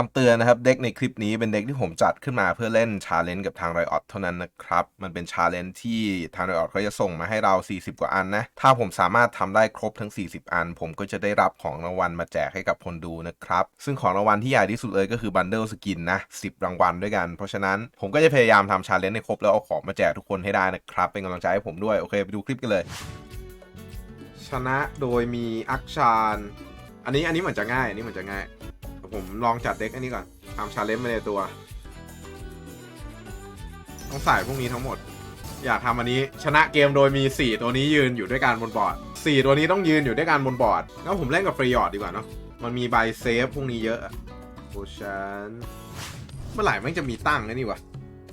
คำเตือนนะครับ เด็กในคลิปนี้เป็นเด็กที่ผมจัดขึ้นมาเพื่อเล่นชาเลนจ์กับทางไรออ t เท่านั้นนะครับ มันเป็นชาเลนจ์ที่ทางไรออ t เขาจะส่งมาให้เรา 40 กว่าอันนะ ถ้าผมสามารถทำได้ครบทั้ง 40 อัน ผมก็จะได้รับของรางวัลมาแจกให้กับคนดูนะครับ ซึ่งของรางวัลที่ใหญ่ที่สุดเลยก็คือบันเดิลสกินนะ10 รางวัลด้วยกัน เพราะฉะนั้นผมก็จะพยายามทำชาเลนจ์ให้ครบแล้วเอาของมาแจกทุกคนให้ได้นะครับเป็นกำลังใจให้ผมด้วยโอเคไปดูคลิปกันเลย ชนะโดยมีอักชานอันนี้อันนี้เหมือนจะง่ายอันนี้เหมือนจะง่าย ผมลองจัดเด็กอันนี้ก่อนทำชาเลนจ์มาในตัว ต้องใส่พวกนี้ทั้งหมด อยากทำอันนี้ชนะเกมโดยมี 4 ตัวนี้ยืนอยู่ด้วยกันบนบอร์ด 4 ตัวนี้ต้องยืนอยู่ด้วยกันบนบอร์ดแล้วผมเล่นกับฟรียอดดีกว่าเนาะมันมีใบเซฟพวกนี้เยอะโอชันเมื่อไหร่มันจะมีตั้งไอ้นี่วะ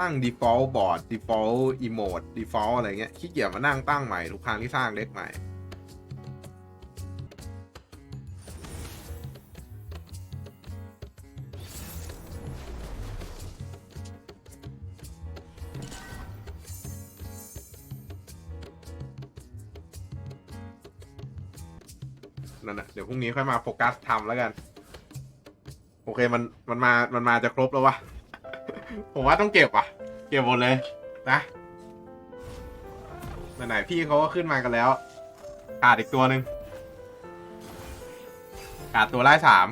ตั้ง default board default emote default อะไรเงี้ยขี้เกียจมานั่งตั้งใหม่ทุกครั้งที่สร้างเด็กใหม่ นั่นนะเดี๋ยวพรุ่งนี้ค่อยมาโฟกัสทำแล้วกัน โอเคมันมันมามันมาจะครบแล้ววะ ผมว่าต้องเก็บอะ เก็บหมดเลย นะไหนๆพี่เขาก็ขึ้นมากันแล้วขาดอีกตัวหนึ่งขาดตัวไล่สาม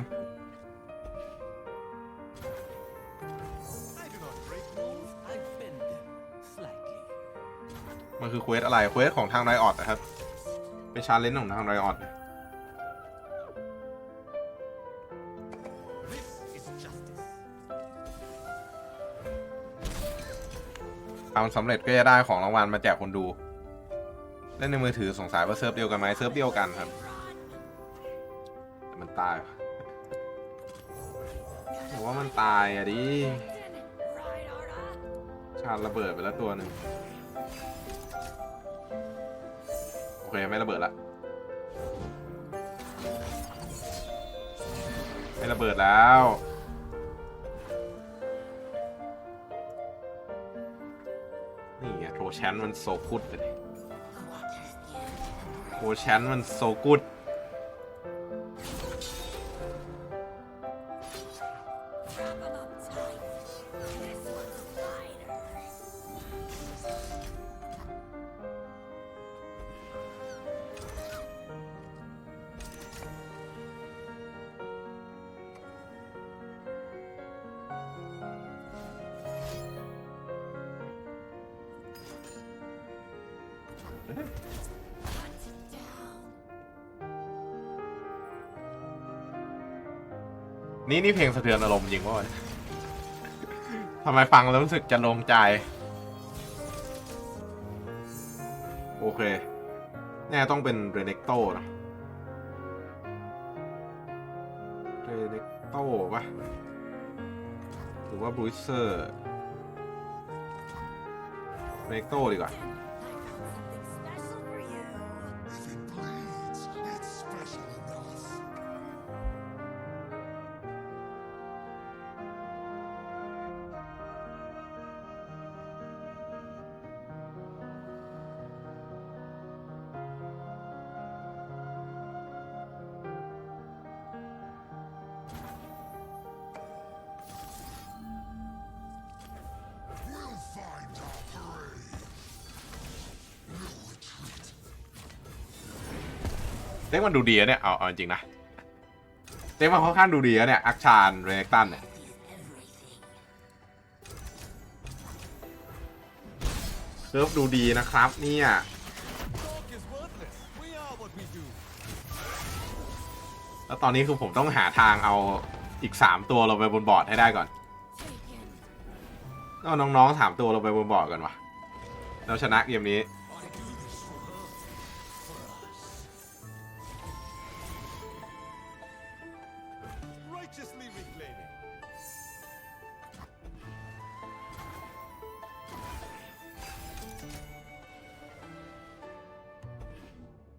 มันคือเควสอะไรเควสของทางไรออดนะครับ เป็นชาเลนจ์ของทางไรออด This ทำสำเร็จก็จะได้ของรางวัลมาแจกคนดู เล่นในมือถือสงสัยว่าเซิร์ฟเดียวกันไหมเซิร์ฟเดียวกันครับมันตายว่ะผมว่ามันตายอะดิ ชาร์จระเบิดไปแล้วตัวหนึ่งโอเค ไม่ระเบิดละ ไม่ระเบิดแล้ว นี่ไงโทแชนมันโซกุดเลยโทแชนมันโซกุด นี่นี่เพลงสะเทือนอารมณ์จริงป่ะวะทำไมฟังแล้วรู้สึกจะลงใจ โอเคแน่ต้องเป็นเรเนกโตนะเรเนกโตปะหรือว่าบรูเซอร์เรเนกโตดีกว่า เด็กมันดูดีอะเนี่ยเอาเอาจริงนะเด็กมันค่อนข้างดูดีอะเนี่ยอักชานเรเนกตันเนี่ยเซิร์ฟดูดีนะครับเนี่ยแล้วตอนนี้คือผมต้องหาทางเอาอีก 3 ตัวลงไปบนบอร์ดให้ได้ก่อนก็น้องๆสามตัวลงไปบนบอร์ดก่อนวะแล้วชนะเกมนี้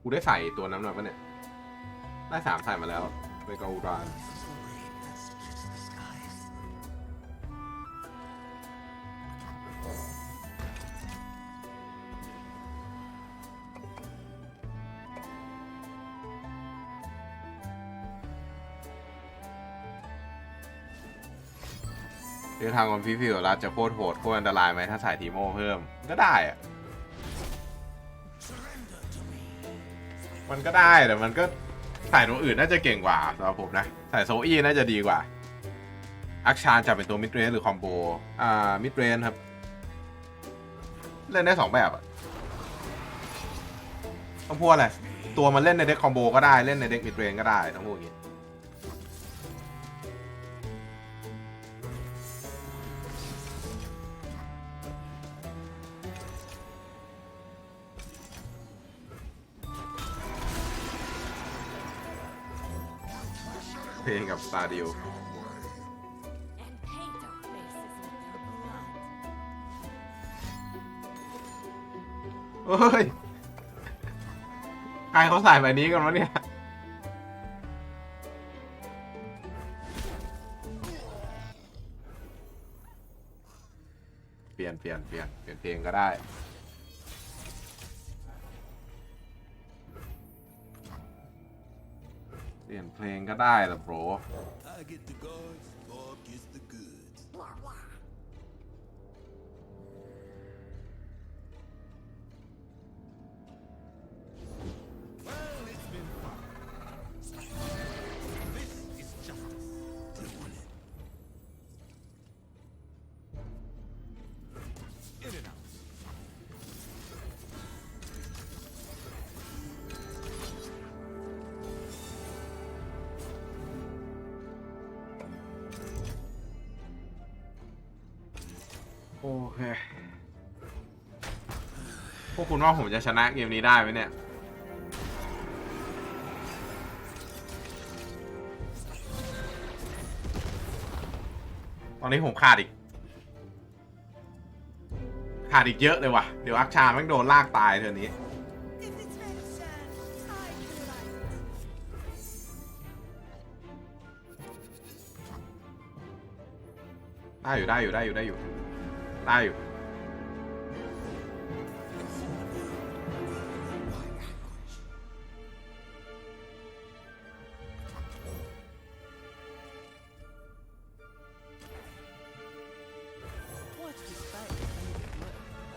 กูได้ใส่ตัวนั้นมาปะเนี่ย ได้สามใส่มาแล้วไปกาอูราน That splits the skies. โคือทางคนพี่ฟิวรัฐจะโคตรโหดโคตรอันตรายไหมถ้าใส่ทีโมเพิ่มก็ได้อะ มันก็ได้แต่มันก็ใส่ตัวอื่นน่าจะเก่งกว่าสำหรับผมนะใส่โซอี้น่าจะดีกว่า อักชานจะเป็นตัวมิดเรนหรือคอมโบ อ่า มิดเรนครับ เล่นได้สองแบบอะต้องพูดอะไร ตัวมันเล่นในเด็กคอมโบก็ได้ เล่นในเด็กมิดเรนก็ได้ต้องพูดอย่างนี้ เพลงกับสตาร์ดิวโอ้ย ใครเขาใส่แบบนี้กันวะเนี่ย เปลี่ยนเปลี่ยนเปลี่ยนเปลี่ยนเพลงก็ได้ เปลี่ยนเพลงก็ได้ละโบร เค พวกคุณว่าผมจะชนะเกมนี้ได้ไหมเนี่ย ตอนนี้ผมขาดอีก ขาดอีกเยอะเลยว่ะ เดี๋ยวอักชาแม่งโดนลากตายเทอนี้ ได้อยู่ได้อยู่ได้อยู่ได้อยู่ ได้อยู่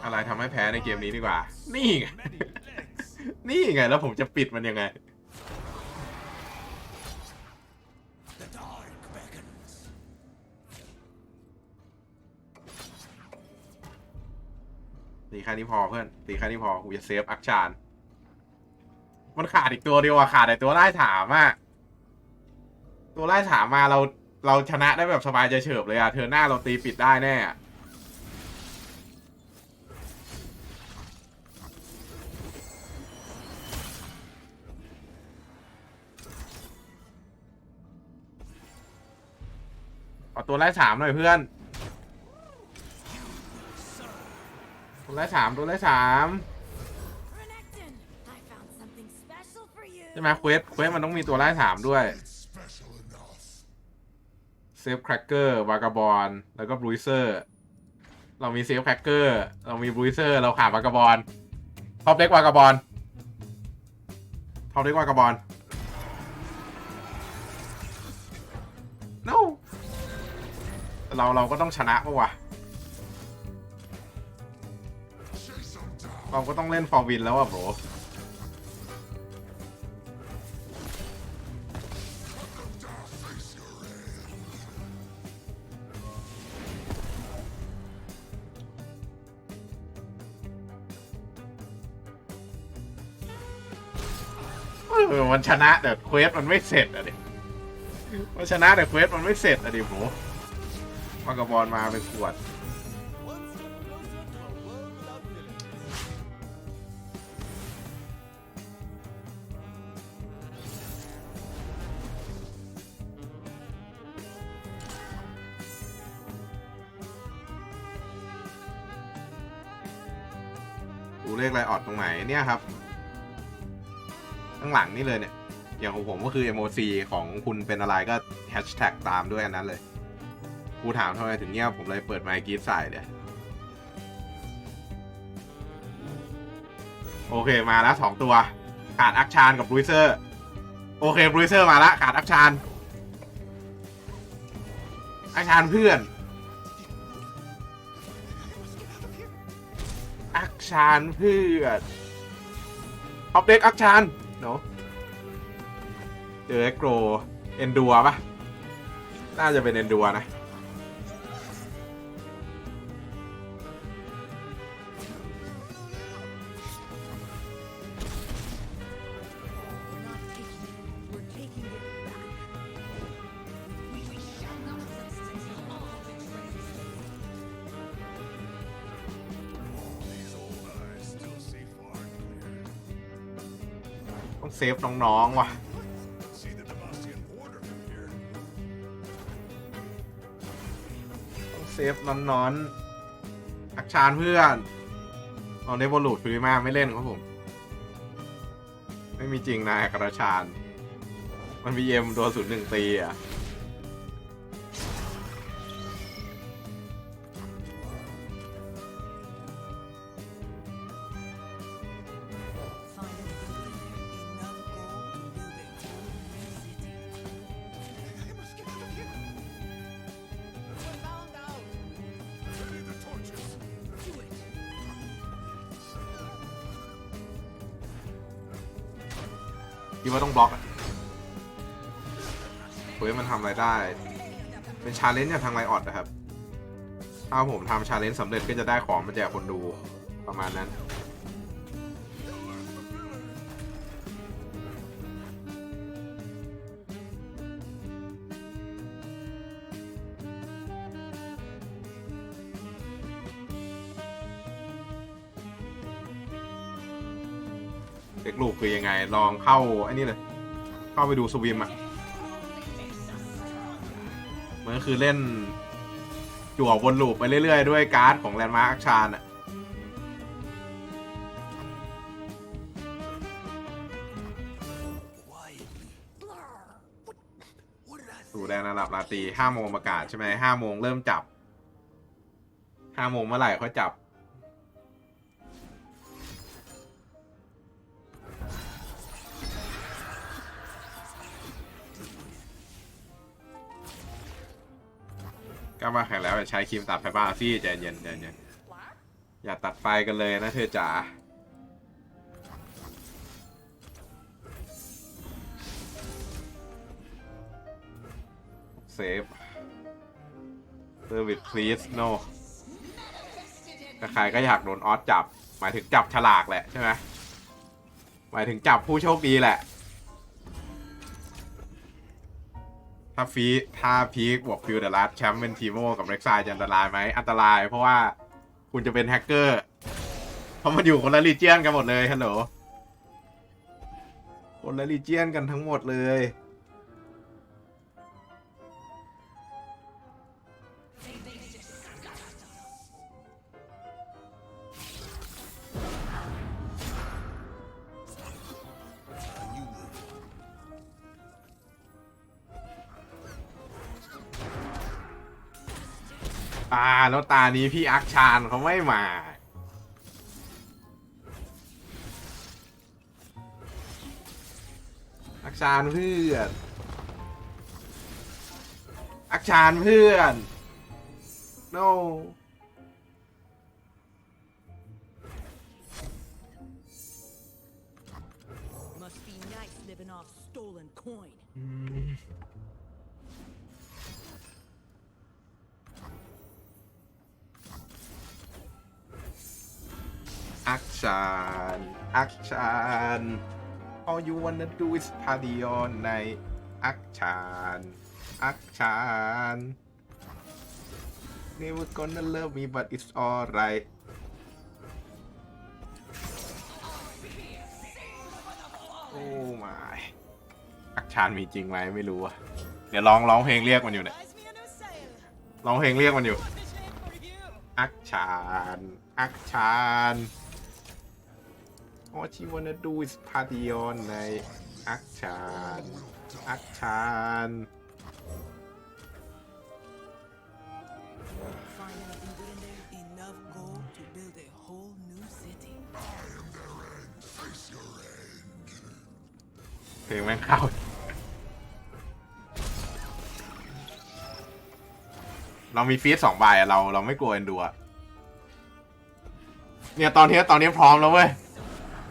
อะไรทำให้แพ้ในเกมนี้ดีกว่า นี่ไง นี่ไง แล้วผมจะปิดมันยังไง ตีแค่นี้พอเพื่อนตีแค่นี้พอกูจะเซฟอักชานมันขาดอีกตัวเดียวอะขาดไอตัวไล่ถามอะตัวไล่ถามมาเราเราชนะได้แบบสบายใจเฉิบเลยอะเธอหน้าเราตีปิดได้แน่อะเอาตัวไล่ถามหน่อยเพื่อน ตัวไล่ถามตัวไล่ถาม Renekton, I found something special for you. ใช่ไหมเควสเควสมันต้องมีตัวไล่ถามด้วยเซฟแครกเกอร์วากาบอลแล้วก็บรูเซอร์เรามีเซฟแครกเกอร์เรามีบรูเซอร์เราขาดวากาบอลท็อปเด็กวากาบอลท็อปเด็กวากาบอล no เราเราก็ต้องชนะปะวะ เราก็ต้องเล่นฟอร์วินแล้วอะโบรเออมันชนะแต่เควสมันไม่เสร็จอะดิมันชนะแต่เควสมันไม่เสร็จอะดิโหมากระบอลมาเป็นขวด ดูเลขไรออดตรงไหนเนี่ยครับ ข้างหลังนี่เลยเนี่ย อย่างของผมก็คือ MOC ของคุณเป็นอะไรก็แฮชแท็กตามด้วยอันนั้นเลย กูถามทำไมถึงเงียบผมเลยเปิดไมค์กรีดใส่เลยโอเคมาแล้วสองตัว ขาดอักชานกับบรูเซอร์ โอเคบรูเซอร์มาละขาดอักชานอักชานเพื่อน ชานเพื่อนออฟเด็กอักชานเนาะเจอเอ็กโกรเอนดัวปะน่าจะเป็นเอนดัวนะ ต้องเซฟน้องๆว่ะต้องเซฟน้อนๆอักชานเพื่อนตอนเดวอลูดฟิลิมาไม่เล่นครับผม ไม่มีจริงนะอักรชาน มันมีเอ็มตัวศูนย์หนึ่งตีอะ คิดว่าต้องบล็อกอะเฮ้ยมันทำอะไรได้ เป็นชาเลนจ์จากทางไลออดนะครับ ถ้าผมทำชาเลนจ์สำเร็จก็จะได้ของมาแจกคนดูประมาณนั้น เด็กลูกคือยังไง ลองเข้าไอ้นี่เลย เข้าไปดูสวิมอะ มันก็คือเล่นจั่ววนลูปไปเรื่อย ๆ ด้วยการ์ดของแลนด์มาร์คชานอะ Quietly. What? What did I ดู say? แดนระดับราตรีห้าโมงประกาศใช่ไหมห้าโมงเริ่มจับห้าโมงเมื่อไหร่ค่อยจับ ก็มาแข่งแล้วใช้ครีมตัดไฟบ้าซี่ใจเย็นใจเย็นอย่าตัดไฟกันเลยนะเธอจ๋าเซฟ Service please no แต่ใครก็อยากโดนออสจับ หมายถึงจับฉลากแหละใช่ไหมหมายถึงจับผู้โชคดีแหละ ถ้าฟีถ้าพีคบวกฟิลเดอะลัสแชมป์เป็นทีโมกับเร็กซายจะอันตรายไหมอันตราย เพราะว่าคุณจะเป็นแฮกเกอร์เพราะมันอยู่คนละรีเจียนกันหมดเลยฮัลโหลคนละรีเจียนกันทั้งหมดเลย แล้วตานี้พี่อักชานเขาไม่มา อักชานเพื่อน อักชานเพื่อน no อักชานอักชาน all you wanna do is party all night อักชานอักชาน never gonna love me but it's alright โอ้ my อักชานมีจริงไหมไม่รู้อะเดี๋ยวร้องร้องเพลงเรียกมันอยู่เนี่ยร้องเพลงเรียกมันอยู่ อักชาน อักชาน all she wanna do is party on ในอักชานอักชานเพงแม่งเข้าเรามีฟีดสองใบเราเราไม่กลัวเอนดูเนี่ยตอนนี้ตอนนี้พร้อมแล้วเว้ย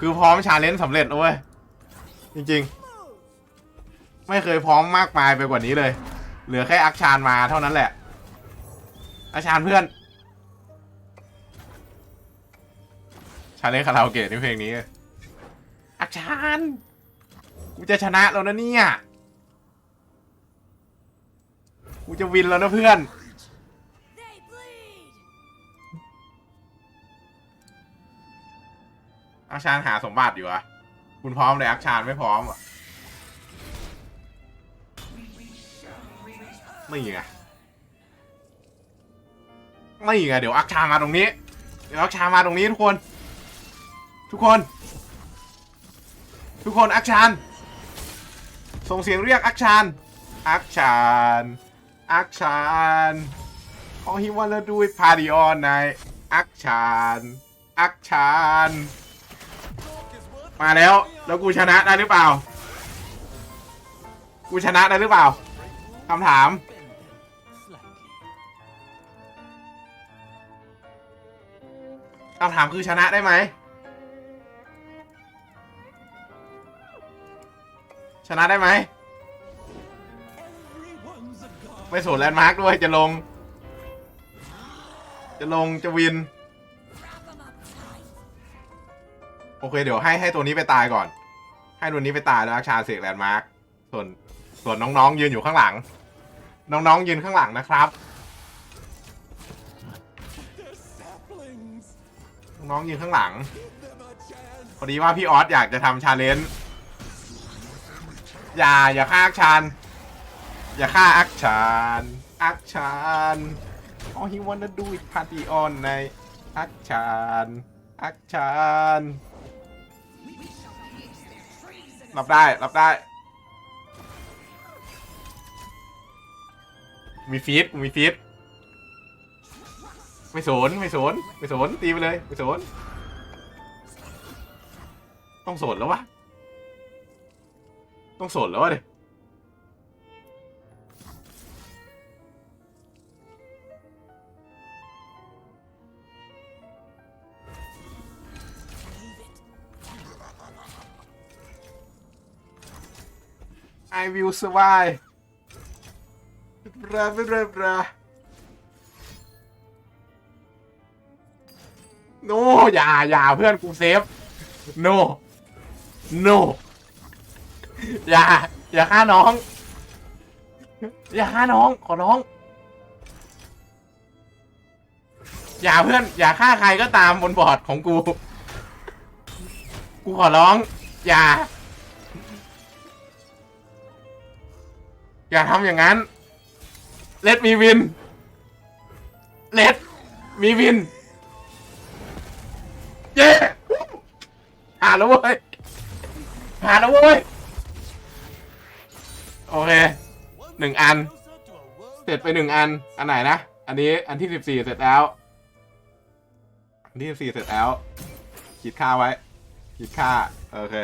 คือพร้อมชาเลนจ์สำเร็จเว้ยจริงๆ ไม่เคยพร้อมมากมายไปกว่านี้เลย เหลือแค่อักชานมาเท่านั้นแหละอาชานเพื่อน ชาเลนจ์คาราโอเกะในเพลงนี้อักชานกูจะชนะแล้วนะเนี่ยกูจะวินแล้วนะเพื่อน ชานหาสมบัติอยู่อะคุณพร้อมเลยอักชานไม่พร้อมอะไม่ไงไม่ไงเดี๋ยวอักชานมาตรงนี้ เดี๋ยวอักชานมาตรงนี้ทุกคน ทุกคน ทุกคนอักชานส่งเสียงเรียกอักชานอักชานอักชาน All he wanna do is party all night อักชานอักชาน มาแล้ว แล้วกูชนะได้หรือเปล่า กูชนะได้หรือเปล่าคำถาม คำถามคือชนะได้ไหม ชนะได้ไหม ไม่สนแลนด์มาร์กด้วยจะลง จะลงจะวิน โอเคเดี๋ยวให้ให้ตัวนี้ไปตายก่อน ให้ตัวนี้ไปตายแล้วอาชาเสกแลนด์มาร์กส่วนส่วนน้องๆยืนอยู่ข้างหลัง น้องๆยืนข้างหลังนะครับ น้องๆยืนข้างหลังพอดีว่าพี่ออสอยากจะทำชาเลนจ์อย่าอย่าฆ่าอักชานอย่าฆ่าอักชานอักชาน All he wanna do is party on ในอักชานอักชาน รับได้ รับได้ มีฟีดมีฟีดไม่สนไม่สนไม่สนตีไปเลยไม่สนต้องสนแล้ววะต้องสนแล้ววะเด I will survive บราบราบราโนอย่าอย่าเพื่อนกูเซฟโนโนอย่า อย่าฆ่าน้อง อย่าฆ่าน้อง ขอน้อง อย่าเพื่อน อย่าฆ่าใครก็ตามบนบอร์ดของกู กูขอร้อง อย่า อย่าทำอย่างนั้นเลดมีวินเลดมีวิน เย้ผ่านแล้วเว้ยผ่านแล้วเว้ย โอเคหนึ่งอัน เสร็จไปหนึ่งอัน อันไหนนะ อันนี้อันที่สิบสี่เสร็จแล้ว อันที่สิบสี่เสร็จแล้วขีดค่าไว้ขีดค่า โอเค